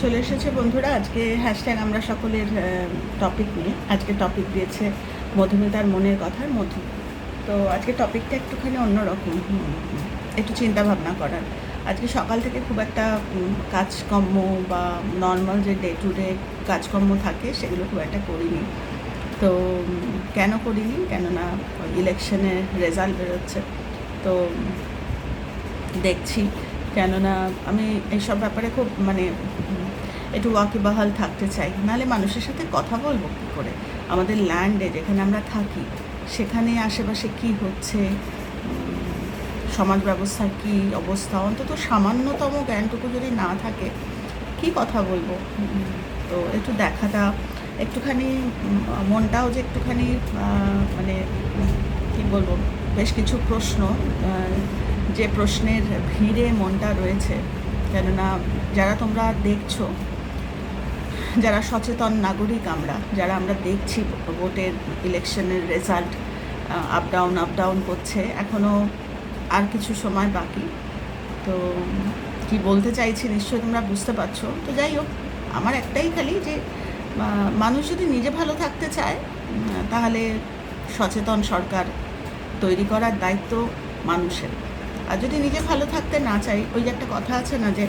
চলে এসেছে বন্ধুরা, আজকে হ্যাশট্যাগ আমরা সকলের টপিক নিয়ে। আজকে টপিক দিয়েছে মধুমিতার মনের কথার মধু। তো আজকে টপিকটা একটুখানি অন্যরকম। একটু চিন্তা ভাবনা করার। আজকে সকাল থেকে খুব একটা কাজকর্ম বা নর্মাল যে ডে টু ডে কাজকর্ম থাকে, সেগুলো খুব একটা করিনি। তো কেন করিনি? কেননা ইলেকশনের রেজাল্ট বেরোচ্ছে। তো, দেখছি। কেননা আমি এইসব ব্যাপারে খুব মানে একটু ওয়াকিবহাল থাকতে চাই। নাহলে মানুষের সাথে কথা বলব কী করে? আমাদের ল্যান্ডে যেখানে আমরা থাকি, সেখানে আশেপাশে কি হচ্ছে? সমাজ ব্যবস্থার কি অবস্থা? অন্তত সামান্যতম জ্ঞানটুকু যদি না থাকে, কি কথা বলব? তো একটু দেখাটা, একটুখানি মনটাও যে একটুখানি মানে কি বলব? বেশ কিছু প্রশ্ন যে প্রশ্নের ভিড়ে মনটা রয়েছে। কেননা, যারা তোমরা দেখছ যারা সচেতন নাগরিক আমরা, যারা আমরা দেখছি ভোটের ইলেকশনের result up down up down করছে এখনও আর কিছু সময় বাকি। তো কি বলতে চাইছি নিশ্চয়ই তোমরা বুঝতে পারছ। তো যাই হোক, আমার একটাই খালি যে মানুষ যদি নিজে ভালো থাকতে চায় তাহলে সচেতন সরকার তৈরি করার দায়িত্ব মানুষের। আর যদি নিজে ভালো থাকতে না চাই ওই যে একটা কথা আছে না যে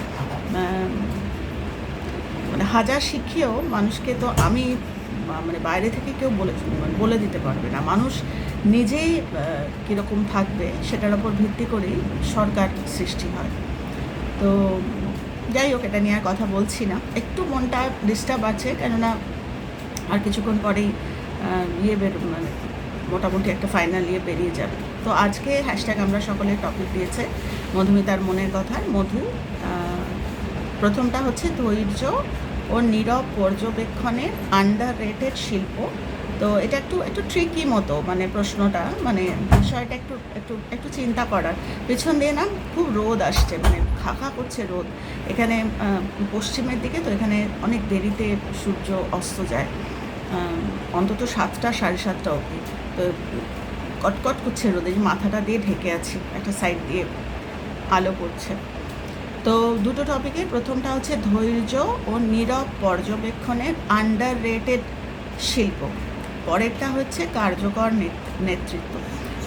মানে হাজার শিখিয়েও মানুষকে তো আমি মানে বাইরে থেকে কেউ বলে বলে দিতে পারবে না। মানুষ নিজেই কীরকম থাকবে সেটার ওপর ভিত্তি করেই সরকার সৃষ্টি হয়। তো যাই হোক, এটা নিয়ে আর কথা বলছি না। একটু মনটা ডিস্টার্ব আছে, কেননা আর কিছুক্ষণ পরেই ইয়ে বের মানে মোটামুটি একটা ফাইনাল ইয়ে বেরিয়ে যাবে। তো আজকে হ্যাশট্যাগ আমরা সকলে টপিক দিয়েছে মধুমিতার মনের কথার মধু প্রথমটা হচ্ছে ধৈর্য ও নীরব পর্যবেক্ষণের আন্ডার রেটেড শিল্প। তো এটা একটু একটু ট্রিকি মতো মানে প্রশ্নটা মানে বিষয়টা একটু একটু একটু চিন্তা করার। পেছন দিয়ে না খুব রোদ আসছে মানে খাখা করছে রোদ। এখানে পশ্চিমের দিকে তো এখানে অনেক দেরিতে সূর্য অস্ত যায়। অন্তত সাতটা, সাড়ে সাতটা অবধি। তো কটকট করছে রোদে মাথাটা দিয়ে ঢেকে আছি, একটা সাইড দিয়ে আলো পড়ছে। তো দুটো টপিকের প্রথমটা হচ্ছে ধৈর্য ও নীরব পর্যবেক্ষণের আন্ডার রেটেড শিল্প। পরেরটা হচ্ছে কার্যকর নেত- নেতৃত্ব।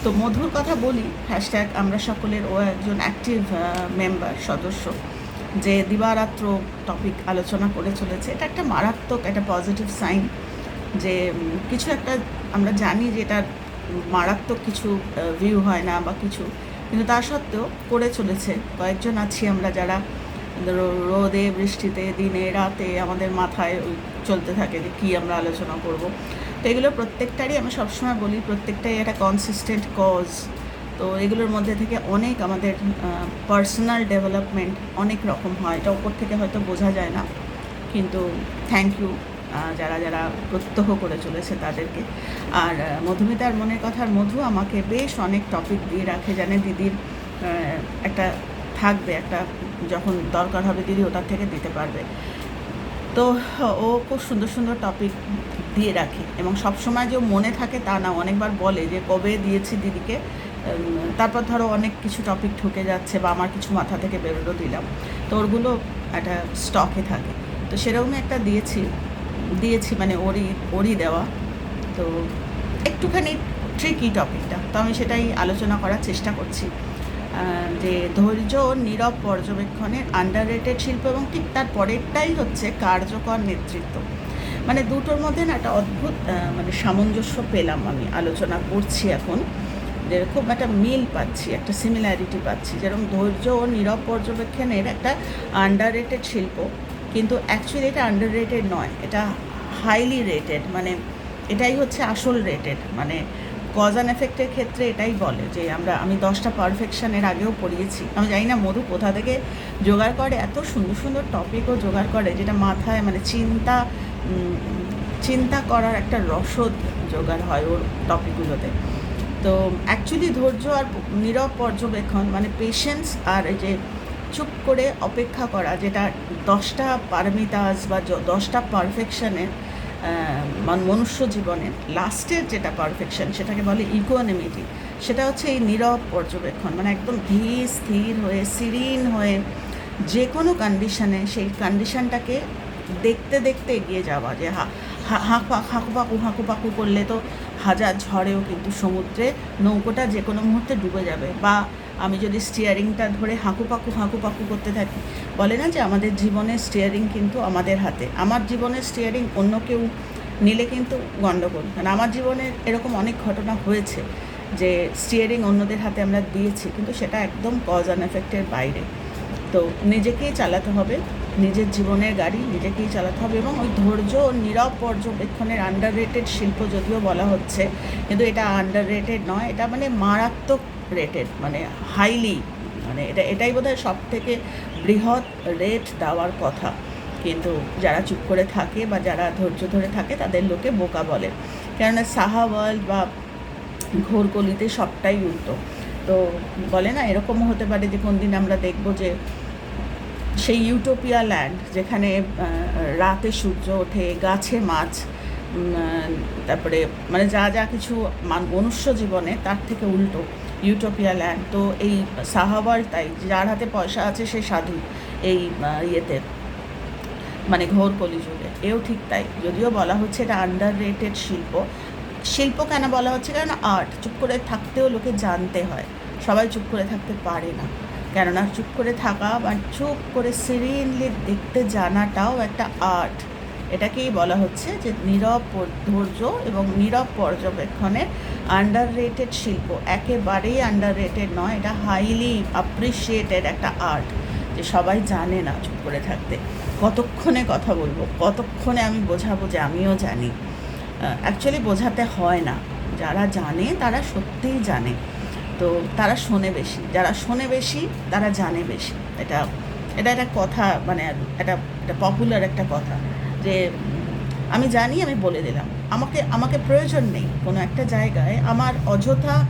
তো মধুর কথা বলি হ্যাশট্যাগ আমরা সকলের ও একজন অ্যাক্টিভ মেম্বার সদস্য, যে দিবারাত্র টপিক আলোচনা করে চলেছে। এটা একটা মারাত্মক, একটা পজিটিভ সাইন যে কিছু একটা আমরা জানি যে এটার মারাত্মক কিছু ভিউ হয় না বা কিছু কিন্তু তা সত্ত্বেও করে চলেছে। কয়েকজন আছি আমরা যারা রোদে, বৃষ্টিতে, দিনে, রাতে আমাদের মাথায় চলতে থাকে যে কী আমরা আলোচনা করব। তো এগুলো প্রত্যেকটারই আমি সবসময় বলি, প্রত্যেকটাই একটা কনসিস্টেন্ট কজ তো এগুলোর মধ্যে থেকে অনেক আমাদের পার্সোনাল ডেভেলপমেন্ট অনেক রকম হয়। এটা ওপর থেকে হয়তো বোঝা যায় না। কিন্তু থ্যাংক ইউ যারা যারা প্রত্যহ করে চলেছে তাদেরকে। আর মধুমিতার মনের কথার মধু আমাকে বেশ অনেক টপিক দিয়ে রাখে জানে দিদির একটা থাকবে, একটা যখন দরকার হবে দিদি ওটার থেকে দিতে পারবে। তো ও খুব সুন্দর সুন্দর টপিক দিয়ে রাখে এবং সবসময় যে মনে থাকে তা না, অনেকবার বলে যে কবে দিয়েছি দিদিকে তারপর ধরো অনেক কিছু টপিক ঢুকে যাচ্ছে বা আমার কিছু মাথা থেকে বেরোলো দিলাম। তো ওরগুলো একটা স্টকে থাকে। তো সেরকমই একটা দিয়েছি। দিয়েছি মানে ওরই ওরই দেওয়া। তো একটুখানি ট্রিকি টপিকটা তো আমি সেটাই আলোচনা করার চেষ্টা করছি। যে ধৈর্য নীরব পর্যবেক্ষণের আন্ডার রেটেড শিল্প এবং ঠিক তার পরেরটাই হচ্ছে কার্যকর নেতৃত্ব। মানে দুটোর মধ্যে না একটা অদ্ভুত মানে সামঞ্জস্য পেলাম আমি আলোচনা করছি এখন। যে খুব একটা মিল পাচ্ছি, একটা সিমিলারিটি পাচ্ছি। যেরকম ধৈর্য ও নীরব পর্যবেক্ষণের একটা আন্ডার রেটেড শিল্প, কিন্তু অ্যাকচুয়ালি এটা আন্ডার রেটেড নয়। এটা হাইলি রেটেড মানে এটাই হচ্ছে আসল রেটেড মানে কজ অ্যান্ড এফেক্টের ক্ষেত্রে এটাই বলে যে আমরা, আমি দশটা পারফেকশনের আগেও পড়িয়েছি। আমি জানি না মধু কোথা থেকে জোগাড় করে, এত সুন্দর সুন্দর টপিকও জোগাড় করে যেটা মাথায় মানে চিন্তা চিন্তা করার একটা রসদ জোগাড় হয় ওর টপিকগুলোতে তো অ্যাকচুয়ালি ধৈর্য আর নীরব পর্যবেক্ষণ মানে পেশেন্স আর এই যে চুপ করে অপেক্ষা করা, যেটা দশটা পারমিতাস বা দশটা পারফেকশনের মনুষ্য জীবনের লাস্টের যেটা পারফেকশন সেটাকে বলে ইকোনমিটি সেটা হচ্ছে এই নীরব পর্যবেক্ষণ মানে একদম ধীর, স্থির হয়ে সিরিন হয়ে যে কোনো কন্ডিশনে সেই কন্ডিশনটাকে দেখতে দেখতে এগিয়ে যাওয়া, যে হা হাঁকু পাকু হাঁকু পাকু করলে তো হাজার ঝড়েও কিন্তু সমুদ্রে নৌকোটা যে কোনো মুহূর্তে ডুবে যাবে। বা আমি যদি স্টিয়ারিংটা ধরে হাঁকু পাকু হাঁকু পাকু করতে থাকি, বলে না যে আমাদের জীবনের স্টিয়ারিং কিন্তু আমাদের হাতে। আমার জীবনের স্টিয়ারিং অন্য কেউ নিলে কিন্তু গণ্ডগোল কারণ আমার জীবনে এরকম অনেক ঘটনা হয়েছে যে স্টিয়ারিং অন্যদের হাতে আমরা দিয়েছি, কিন্তু সেটা একদম কজ অ্যান্ড এফেক্টের বাইরে। তো নিজেকেই চালাতে হবে। নিজের জীবনের গাড়ি নিজেকেই চালাতে হবে এবং ওই ধৈর্য ও নীরব পর্যবেক্ষণের আন্ডার রেটেড শিল্প যদিও বলা হচ্ছে, কিন্তু এটা আন্ডার রেটেড নয়, এটা মানে মারাত্মক রেটেড মানে হাইলি মানে এটা, এটাই বোধহয় সব থেকে বৃহৎ রেট দেওয়ার কথা। কিন্তু যারা চুপ করে থাকে বা যারা ধৈর্য ধরে থাকে, তাদের লোকে বোকা বলে। কেননা সাহা ওয়ার্ল্ড বা ঘোরকলিতে সবটাই উল্টো। তো বলে না, এরকমও হতে পারে যে কোন দিন আমরা দেখব যে সেই ইউটোপিয়া ল্যান্ড যেখানে রাতে সূর্য ওঠে, গাছে মাছ তারপরে মানে যা যা কিছু মান- মনুষ্য জীবনে তার থেকে উল্টো ইউটোপিয়া ল্যান্ড। তো এই সাহাবার, তাই যার হাতে পয়সা আছে সে সাধু এই ইয়েতে মানে ঘোর কলিযুগে এও ঠিক তাই। যদিও বলা হচ্ছে এটা আন্ডার রেটেড শিল্প। শিল্প কেন বলা হচ্ছে? কারণ আর্ট চুপ করে থাকতেও লোকে জানতে হয়। সবাই চুপ করে থাকতে পারে না। কেননা চুপ করে থাকা বা চুপ করে সিরিয়ানলি দেখতে জানাটাও একটা আর্ট এটাকেই বলা হচ্ছে যে নীরব ধৈর্য এবং নীরব পর্যবেক্ষণের আন্ডার রেটেড শিল্প। একেবারেই আন্ডার রেটেড নয়, এটা হাইলি অ্যাপ্রিসিয়েটেড একটা আর্ট যে সবাই জানে না চুপ করে থাকতে। কতক্ষণে কথা বলব? কতক্ষণে আমি বোঝাবো যে আমিও জানি? অ্যাকচুয়ালি বোঝাতে হয় না। যারা জানে, তারা সত্যিই জানে। তো তারা শোনে বেশি। যারা শোনে বেশি, তারা জানে বেশি। এটা এটা একটা কথা মানে একটা একটা পপুলার একটা কথা যে, আমি জানি, আমি বলে দিলাম। আমাকে আমাকে প্রয়োজন নেই কোনো একটা জায়গায়। আমার অযথা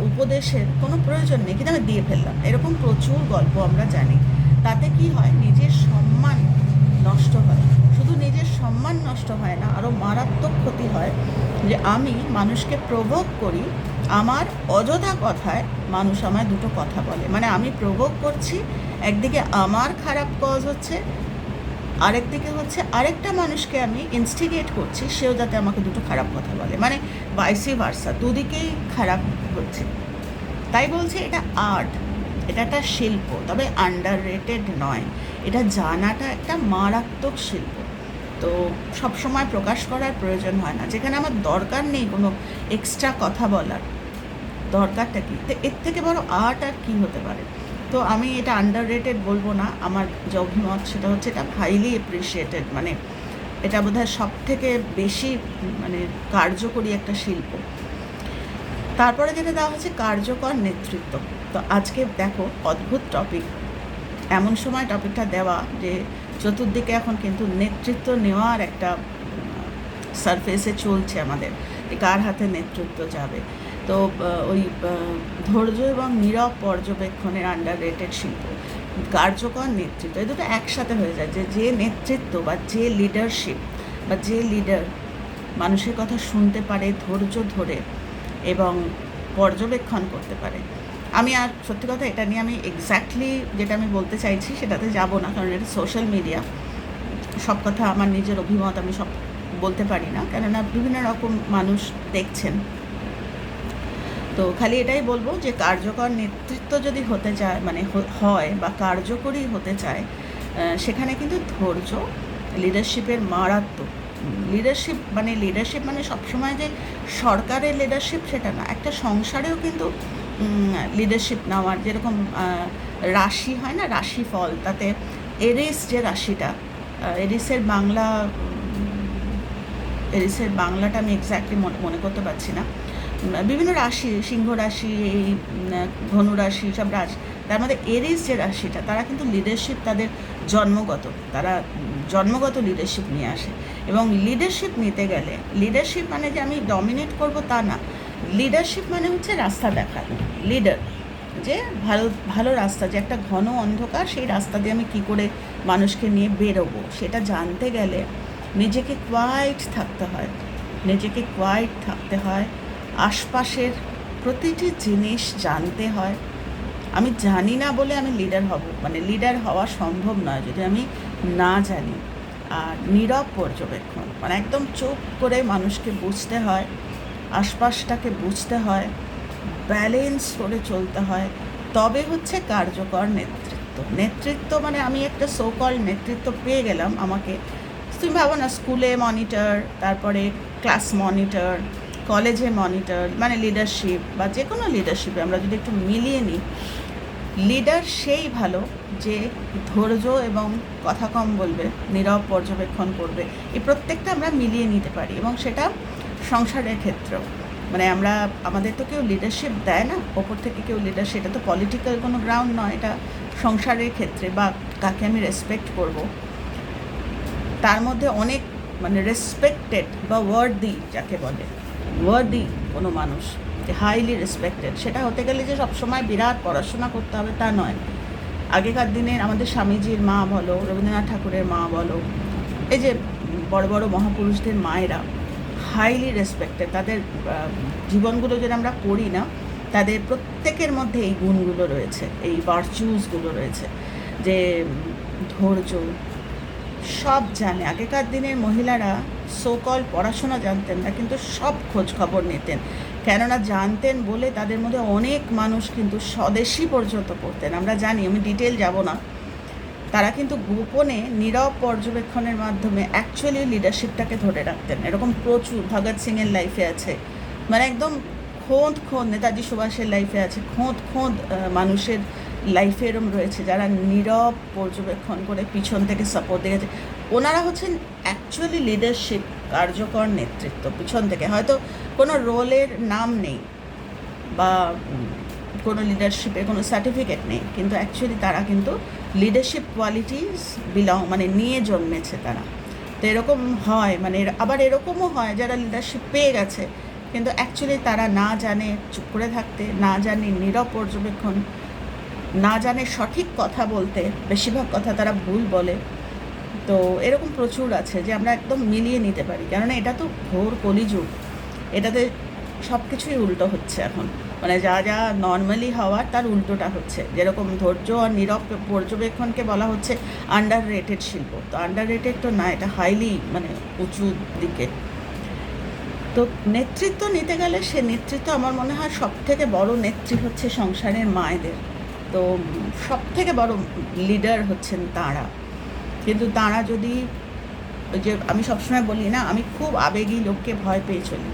উপদেশের কোনো প্রয়োজন নেই। কিন্তু আমি দিয়ে ফেললাম। এরকম প্রচুর গল্প আমরা জানি। তাতে কি হয়? নিজের সম্মান নষ্ট হয়। শুধু নিজের সম্মান নষ্ট হয় না আরও মারাত্মক ক্ষতি হয় যে, আমি মানুষকে প্রভোগ করি আমার অযথা কথায় মানুষ আমায় দুটো কথা বলে। মানে আমি প্রভোগ করছি, একদিকে আমার খারাপ কজ হচ্ছে, আরেকদিকে হচ্ছে আরেকটা মানুষকে আমি ইনস্টিগেট করছি, সেও যাতে আমাকে দুটো খারাপ কথা বলে। মানে ভাইসি ভার্সা দুদিকেই খারাপ হচ্ছে। তাই বলছি এটা আর্ট এটা একটা শিল্প, তবে আন্ডার রেটেড নয়। এটা জানাটা একটা মারাত্মক শিল্প। তো সব সময় প্রকাশ করার প্রয়োজন হয় না। যেখানে আমার দরকার নেই কোনো এক্সট্রা কথা বলার। দরকারটা কী? তো এর থেকে বড় আর্ট আর কী হতে পারে? তো আমি এটা আন্ডার রেটেড বলব না। আমার যে অভিমত সেটা হচ্ছে এটা হাইলি অ্যাপ্রিসিয়েটেড মানে এটা বোধহয় সব থেকে বেশি মানে কার্যকরী একটা শিল্প। তারপরে যেটা দেওয়া হচ্ছে কার্যকর নেতৃত্ব। তো আজকে দেখো অদ্ভুত টপিক এমন সময় টপিকটা দেওয়া যে চতুর্দিকে এখন কিন্তু নেতৃত্ব নেওয়ার একটা সারফেসে চলছে আমাদের। কার হাতে নেতৃত্ব যাবে? তো ওই ধৈর্য এবং নীরব পর্যবেক্ষণের আন্ডার রেটেড শিল্প। কার্যকর নেতৃত্ব, এই দুটো একসাথে হয়ে যায়। যে যে নেতৃত্ব বা যে লিডারশিপ বা যে লিডার মানুষের কথা শুনতে পারে, ধৈর্য ধরে এবং পর্যবেক্ষণ করতে পারে। আমি আর, সত্যি কথা, এটা নিয়ে আমি এক্স্যাক্টলি যেটা আমি বলতে চাইছি, সেটাতে যাব না, কারণ এটা সোশ্যাল মিডিয়া সব কথা, আমার নিজের অভিমত, আমি সব বলতে পারি না। কেননা, বিভিন্ন রকম মানুষ দেখছেন। তো খালি এটাই বলব যে কার্যকর নেতৃত্ব যদি হতে চায় মানে হয় বা কার্যকরী হতে চায় সেখানে কিন্তু ধৈর্য লিডারশিপের মারাত্মক। লিডারশিপ মানে লিডারশিপ মানে সবসময় যে সরকারের লিডারশিপ সেটা না, একটা সংসারেও কিন্তু লিডারশিপ নেওয়ার যেরকম রাশি হয় না রাশি ফল তাতে এরিস যে রাশিটা এরিসের বাংলা এরিসের বাংলাটা আমি এক্স্যাক্টলি মনে করতে পারছি না। বিভিন্ন রাশি, সিংহ রাশি, এই ধনু রাশি সব রাশি, তার মধ্যে এরিস যে রাশিটা, তারা কিন্তু লিডারশিপ তাদের জন্মগত, তারা জন্মগত লিডারশিপ নিয়ে আসে। এবং লিডারশিপ নিতে গেলে লিডারশিপ মানে যে আমি ডমিনেট করব তা না লিডারশিপ মানে হচ্ছে রাস্তা দেখানো লিডার যে ভালো ভালো রাস্তা, যে একটা ঘন অন্ধকার, সেই রাস্তা দিয়ে আমি কি করে মানুষকে নিয়ে বেরোবো, সেটা জানতে গেলে নিজেকে কোয়াইট থাকতে হয়, নিজেকে কোয়াইট থাকতে হয় আশপাশের প্রতিটি জিনিস জানতে হয়। আমি জানি না বলে আমি লিডার হব। মানে লিডার হওয়া সম্ভব নয় যদি আমি না জানি। আর নীরব পর্যবেক্ষণ। মানে একদম চোখ করে মানুষকে বুঝতে হয়, আশপাশটাকে বুঝতে হয় ব্যালেন্স করে চলতে হয়। তবে হচ্ছে কার্যকর নেতৃত্ব। নেতৃত্ব মানে আমি একটা সোকল নেতৃত্ব পেয়ে গেলাম আমাকে। তুমি ভাবো না, স্কুলে মনিটর তারপরে ক্লাস মনিটর কলেজে মনিটর মানে লিডারশিপ বা যে কোনো লিডারশিপে আমরা যদি একটু মিলিয়ে নিই লিডার সেই ভালো যে ধৈর্য এবং কথা কম বলবে, নীরব পর্যবেক্ষণ করবে। এই প্রত্যেকটা আমরা মিলিয়ে নিতে পারি এবং সেটা সংসারের ক্ষেত্রেও। মানে আমরা, আমাদের তো কেউ লিডারশিপ দেয় না, ওপর থেকে কেউ লিডারশিপ এটা তো পলিটিক্যাল কোনো গ্রাউন্ড নয়, এটা সংসারের ক্ষেত্রে বা কাকে আমি রেসপেক্ট করব। তার মধ্যে অনেক মানে রেসপেক্টেড বা ওয়ার্দি যাকে বলে। ওয়ার্দি কোনো মানুষ, যে হাইলি রেসপেক্টেড সেটা হতে গেলে যে সবসময় বিরাট পড়াশোনা করতে হবে তা নয়। আগেকার দিনের আমাদের স্বামীজির মা বলো, রবীন্দ্রনাথ ঠাকুরের মা বলো, এই যে বড় বড় মহাপুরুষদের মায়েরা হাইলি রেসপেক্টেড তাদের জীবনগুলো যদি আমরা পড়ি না, তাদের প্রত্যেকের মধ্যে এই গুণগুলো রয়েছে, এই ভার্চুসগুলো রয়েছে, যে ধৈর্য, সব জানে। আগেকার দিনের মহিলারা সোকল পড়াশোনা জানতেন না, কিন্তু সব খোঁজ খবর নিতেন। কেননা জানতেন বলে তাদের মধ্যে অনেক মানুষ কিন্তু স্বদেশী পর্যন্ত করতেন আমরা জানি, আমি ডিটেল যাব না। তারা কিন্তু গোপনে, নীরব পর্যবেক্ষণের মাধ্যমে অ্যাকচুয়ালি লিডারশিপটাকে ধরে রাখতেন। এরকম প্রচুর, ভগৎ সিংয়ের লাইফে আছে। মানে একদম খোঁদ খোঁদ নেতাজি সুভাষের লাইফে আছে। খোঁদ খোঁদ মানুষের লাইফে এরম রয়েছে, যারা নীরব পর্যবেক্ষণ করে পিছন থেকে সাপোর্ট দিয়েছে ওনারা হচ্ছেন অ্যাকচুয়ালি লিডারশিপ কার্যকর নেতৃত্ব পিছন থেকে। হয়তো কোনো রোলের নাম নেই বা কোনো লিডারশিপের কোনো সার্টিফিকেট নেই, কিন্তু অ্যাকচুয়ালি তারা কিন্তু লিডারশিপ কোয়ালিটিস বিলং মানে নিয়ে জন্মেছে তারা। তো এরকম হয় মানে আবার এরকমও হয় যারা লিডারশিপ পেয়ে গেছে, কিন্তু অ্যাকচুয়ালি তারা না জানে চুপ করে থাকতে, না জানে নীরব পর্যবেক্ষণ না জানে সঠিক কথা বলতে, বেশিরভাগ কথা তারা ভুল বলে। তো এরকম প্রচুর আছে যে আমরা একদম মিলিয়ে নিতে পারি। কেননা এটা তো ঘোর কলিযুগ। এটাতে সব কিছুই উল্টো হচ্ছে এখন। মানে যা যা নর্মালি হওয়ার তার উল্টোটা হচ্ছে। যেরকম ধৈর্য আর নীরব পর্যবেক্ষণকে বলা হচ্ছে আন্ডার রেটেড শিল্প। তো আন্ডার রেটেড তো না, এটা হাইলি মানে উঁচু দিকে। তো নেতৃত্ব নিতে গেলে সে নেতৃত্ব আমার মনে হয় সব থেকে বড় নেত্রী হচ্ছে সংসারের মায়েদের। তো সব থেকে বড় লিডার হচ্ছেন তাঁরা। কিন্তু তাঁরা যদি যে আমি সবসময় বলি না, আমি খুব আবেগী লোককে ভয় পেয়ে চলি।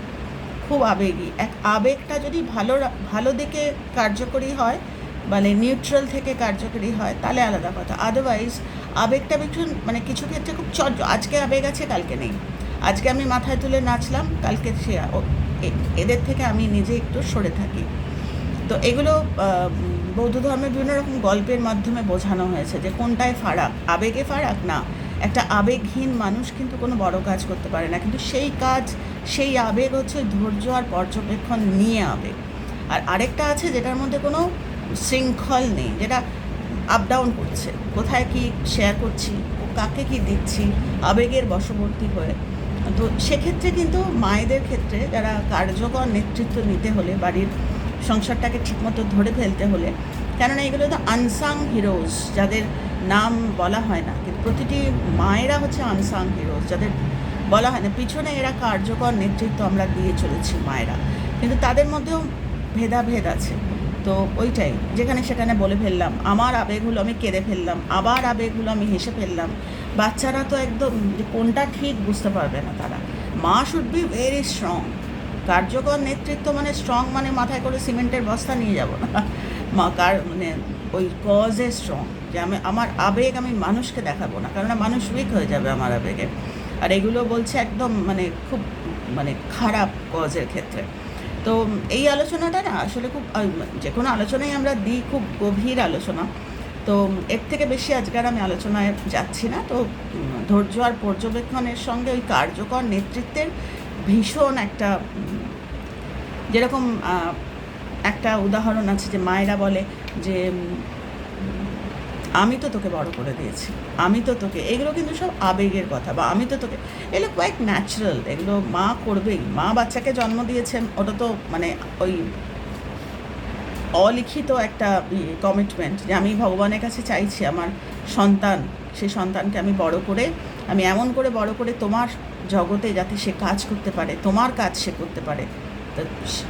খুব আবেগী। এক আবেগটা যদি ভালো ভালো দিকে কার্যকরী হয় মানে নিউট্রাল থেকে কার্যকরী হয়, তাহলে আলাদা কথা। আদারওয়াইজ আবেগটা ভীষণ মানে কিছু ক্ষেত্রে খুব চট আজকে আবেগ আছে, কালকে নেই। আজকে আমি মাথায় তুলে নাচলাম, কালকে সে এদের থেকে আমি নিজে একটু সরে থাকি। তো এগুলো বৌদ্ধ ধর্মের বিভিন্ন রকম গল্পের মাধ্যমে বোঝানো হয়েছে যে কোনটায় ফারাক, আবেগে ফারাক না? একটা আবেগহীন মানুষ কিন্তু কোনো বড় কাজ করতে পারে না। কিন্তু সেই কাজ, সেই আবেগ হচ্ছে ধৈর্য আর পর্যবেক্ষণ নিয়ে আবেগ। আর আরেকটা আছে যেটার মধ্যে কোনো শৃঙ্খল নেই, যেটা আপ ডাউন করছে। কোথায় কি শেয়ার করছি, কাকে কি দিচ্ছি, আবেগের বশবর্তী হয়ে। তো সেক্ষেত্রে কিন্তু মায়েদের ক্ষেত্রে যারা কার্যকর নেতৃত্ব নিতে হলে, বাড়ির সংসারটাকে ঠিকমতো ধরে ফেলতে হলে, কেননা এগুলো তো আনসাং হিরোজ যাদের নাম বলা হয় না। কিন্তু প্রতিটি মায়েরা হচ্ছে আনসাং হিরোজ যাদের বলা হয় না। পিছনে এরা কার্যকর নেতৃত্ব আমরা দিয়ে চলেছি মায়েরা। কিন্তু তাদের মধ্যেও ভেদাভেদ আছে। তো ওইটাই, যেখানে সেখানে বলে ফেললাম, আমার আবেগ হলো আমি কেঁদে ফেললাম, আবার আবেগ হলো আমি হেসে ফেললাম। বাচ্চারা তো একদম যে কোনটা ঠিক বুঝতে পারবে না তারা। মা শুড বি ভেরি স্ট্রং কার্যকর নেতৃত্ব মানে স্ট্রং মানে মাথায় করে সিমেন্টের বস্তা নিয়ে যাব। না মা, কার মানে ওই কজে স্ট্রং যে আমি, আমার আবেগ আমি মানুষকে দেখাবো না কারণ মানুষ উইক হয়ে যাবে আমার আবেগে। আর এগুলো বলছে একদম মানে খুব মানে খারাপ কজের ক্ষেত্রে। তো এই আলোচনাটা না আসলে খুব যে কোনো আলোচনায় আমরা দিই খুব গভীর আলোচনা। তো এর থেকে বেশি আজকাল আমি আলোচনায় যাচ্ছি না। তো ধৈর্য আর পর্যবেক্ষণের সঙ্গে ওই কার্যকর নেতৃত্বের ভীষণ একটা, যেরকম একটা উদাহরণ আছে যে মায়েরা বলে যে আমি তো তোকে বড় করে দিয়েছি, আমি তো তোকে, এগুলো কিন্তু সব আবেগের কথা বা আমি তো তোকে, এগুলো কোয়াইট ন্যাচারাল এগুলো মা করবেই, মা বাচ্চাকে জন্ম দিয়েছেন, ওটা তো মানে ওই অলিখিত একটা কমিটমেন্ট যে আমি ভগবানের কাছে চাইছি, আমার সন্তান, সেই সন্তানকে আমি বড় করে আমি এমন করে বড় করে তোমার জগতে যাতে সে কাজ করতে পারে, তোমার কাজ সে করতে পারে। তো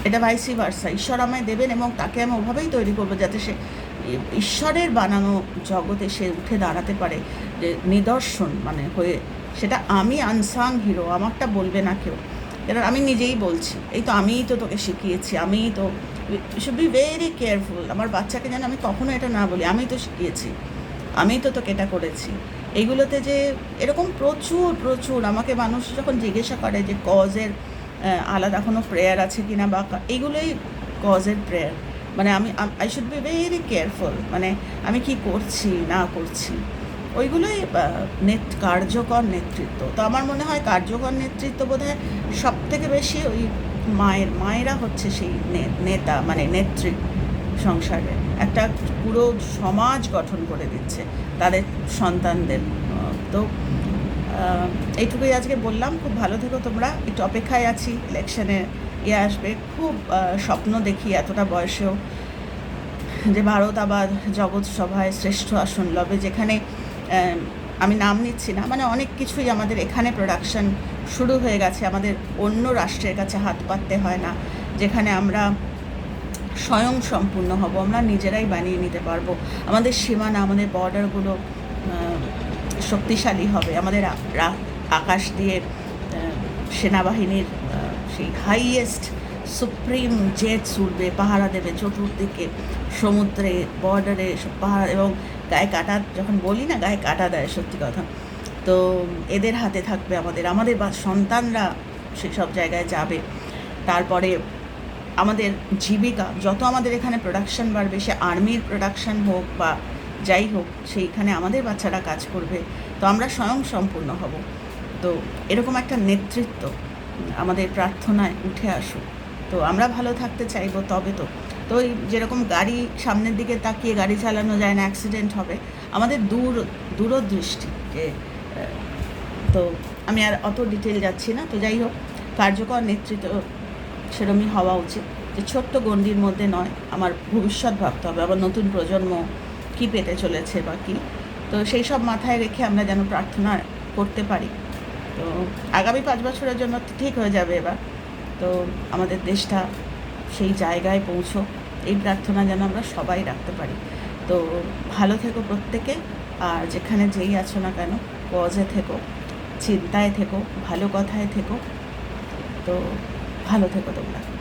এটা ভাইসি ভার্সা ঈশ্বর আমায় দেবেন এবং তাকে আমি ওভাবেই তৈরি করব যাতে সে ঈশ্বরের বানানো জগতে সে উঠে দাঁড়াতে পারে, যে নিদর্শন মানে হয়ে সেটা আমি আনসাং হিরো আমারটা বলবে না কেউ। এবার আমি নিজেই বলছি। এই তো আমিই তো তোকে শিখিয়েছি, আমিই তো শুড বি ভেরি কেয়ারফুল আমার বাচ্চাকে যেন আমি কখনো এটা না বলি আমি তো শিখিয়েছি, আমিই তো তোকে এটা করেছি। এইগুলোতে যে এরকম প্রচুর প্রচুর আমাকে মানুষ যখন জিজ্ঞাসা করে যে কজের আলাদা কোনো প্রেয়ার আছে কি না বা এইগুলোই কজের প্রেয়ার মানে আমি I should be very careful মানে আমি কি করছি, না করছি। ওইগুলোই নেত কার্যকর নেতৃত্ব। তো আমার মনে হয় কার্যকর নেতৃত্ব বোধ হয় সব থেকে বেশি ওই মায়ের, মায়েরা হচ্ছে সেই নেতা মানে নেত্রী সংসারে একটা পুরো সমাজ গঠন করে দিচ্ছে তাদের সন্তানদের। তো এইটুকুই আজকে বললাম। খুব ভালো থেকো তোমরা। একটু অপেক্ষায় আছি। ইলেকশনে ইয়ে আসবে। খুব স্বপ্ন দেখি এতটা বয়সেও যে ভারত আবার জগৎ সভায় শ্রেষ্ঠ আসন লবে, যেখানে আমি নাম নিচ্ছি না। মানে অনেক কিছুই আমাদের এখানে প্রোডাকশন শুরু হয়ে গেছে। আমাদের অন্য রাষ্ট্রের কাছে হাত পাততে হয় না। যেখানে আমরা স্বয়ং সম্পূর্ণ হব। আমরা নিজেরাই বানিয়ে নিতে পারব। আমাদের সীমানা, আমাদের বর্ডারগুলো শক্তিশালী হবে। আমাদের আকাশ দিয়ে সেনাবাহিনীর সেই হাইয়েস্ট সুপ্রিম জেট উড়বে, পাহারা দেবে চতুর্দিকে, সমুদ্রে, বর্ডারে পাহারা এবং গায়ে কাটা, যখন বলি না গায়ে কাটা দেয়, সত্যি কথা। তো এদের হাতে থাকবে আমাদের আমাদের বা, সন্তানরা সেসব জায়গায় যাবে। তারপরে আমাদের জীবিকা, যত আমাদের এখানে প্রোডাকশন বাড়বে, সে আর্মির প্রোডাকশন হোক বা যাই হোক, সেইখানে আমাদের বাচ্চারা কাজ করবে। তো আমরা স্বয়ং সম্পূর্ণ হব। তো এরকম একটা নেতৃত্ব আমাদের প্রার্থনায় উঠে আসুক। তো আমরা ভালো থাকতে চাইব তবে তো। তো ওই যেরকম গাড়ি সামনের দিকে তাকিয়ে গাড়ি চালানো যায় না অ্যাক্সিডেন্ট হবে, আমাদের দূর দূরদৃষ্টি যে তো আমি আর অত ডিটেল যাচ্ছি না। তো যাই হোক, কার্যকর নেতৃত্ব সেরমই হওয়া উচিত। যে ছোট্ট গণ্ডির মধ্যে নয়, আমার ভবিষ্যৎ ভাবতে হবে, আবার নতুন প্রজন্ম কী পেতে চলেছে বা কী? তো সেই সব মাথায় রেখে আমরা যেন প্রার্থনা করতে পারি। তো আগামী পাঁচ বছরের জন্য ঠিক হয়ে যাবে এবার। তো আমাদের দেশটা সেই জায়গায় পৌঁছো এই প্রার্থনা যেন আমরা সবাই রাখতে পারি। তো ভালো থেকো প্রত্যেকে, আর যেখানে যেই আছো না কেন পজে থেকো, চিন্তায় থেকো, ভালো কথায় থেকো। তো ভালো থেকো তোমরা।